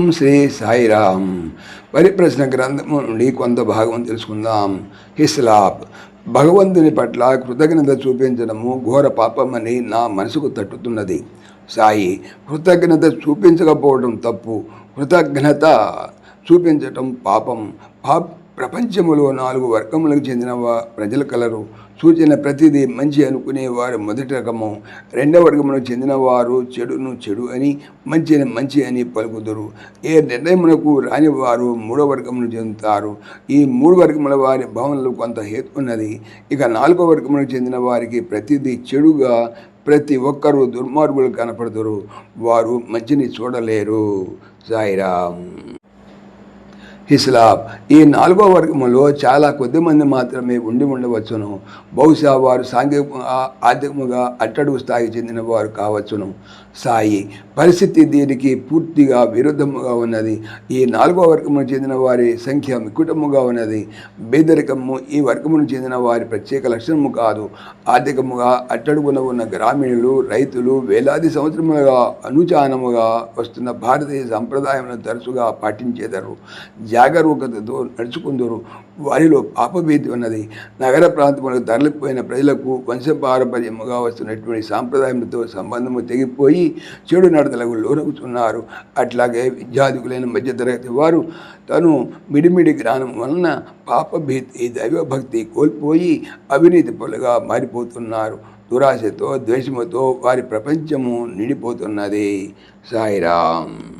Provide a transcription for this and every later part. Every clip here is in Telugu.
ఓం శ్రీ సాయిరామ్ పరిప్రశ్న గ్రంథము నుండి కొంత భాగం తెలుసుకుందాం. హిస్లాబ్. భగవంతుని పట్ల కృతజ్ఞత చూపించడము ఘోర పాపమని నా మనసుకు తట్టుతున్నది. సాయి కృతజ్ఞత చూపించకపోవడం తప్పు. కృతజ్ఞత చూపించటం పాపం. పాప ప్రపంచములో నాలుగు వర్గములకు చెందిన వా- ప్రజల కలరు? సూచన ప్రతిదీ మంచి అనుకునేవారు మొదటి రకము. రెండవ వర్గములకు చెందిన వారు చెడును చెడు అని మంచిని మంచి అని పలుకుదురు. ఏ నిర్ణయమునకు రాని వారు మూడవ వర్గమును చెందుతారు. ఈ మూడు వర్గముల వారి భావనలు కొంత హేతు ఉన్నది ఇక నాలుగో వర్గములకు చెందిన వారికి ప్రతిదీ చెడుగా ప్రతి ఒక్కరూ దుర్మార్గులు కనపడతారు వారు మంచిని చూడలేరు. సాయిరామ్ హిస్లాప్ ah, ఈ నాలుగో వర్గములో చాలా కొద్ది మంది మాత్రమే ఉండి ఉండవచ్చును. బహుశా వారు సాంఘిక ఆర్థికముగా అట్టడుగు స్థాయికి చెందిన వారు కావచ్చును. సాయి పరిస్థితి దీనికి పూర్తిగా విరుద్ధముగా ఉన్నది. ఈ నాలుగో వర్గమును చెందిన వారి సంఖ్య మికుటముగా ఉన్నది. బేదరికము ఈ వర్గమును చెందిన వారి ప్రత్యేక లక్షణము కాదు. ఆర్థికముగా అట్టడుగున ఉన్న గ్రామీణులు రైతులు వేలాది సంవత్సరములుగా అనుచానముగా వస్తున్న భారతీయ సంప్రదాయములను తరచుగా పాటించేదరు. జాగరూకతతో నడుచుకుందరు. వారిలో పాపభీతి ఉన్నది. నగర ప్రాంతములకు తరలిపోయిన ప్రజలకు వంశపారపర్యముగా వస్తున్నటువంటి సాంప్రదాయంతో సంబంధము తెగిపోయి చెడు నడతలకు లోనవుతున్నారు. అట్లాగే విద్యాధికులైన మధ్యతరగతి వారు తను మిడిమిడి జ్ఞానం వలన పాపభీతి దైవభక్తి కోల్పోయి అవినీతి పనులుగా మారిపోతున్నారు. దురాశతో ద్వేషముతో వారి ప్రపంచము నిండిపోతున్నది. సాయిరామ్.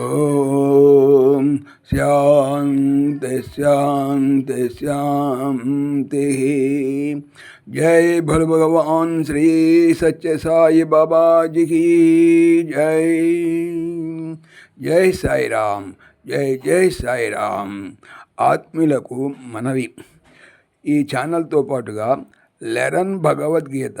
ఓం శాంతి శాంతి శాంతి जय भोले भगवान श्री सच्चे साई बाबा जी की जय జై సాయిరామ్ జై జై సాయిరామ్ ఆత్మీయులకు మనవి ఈ ఛానల్తో పాటుగా లెరన్ భగవద్గీత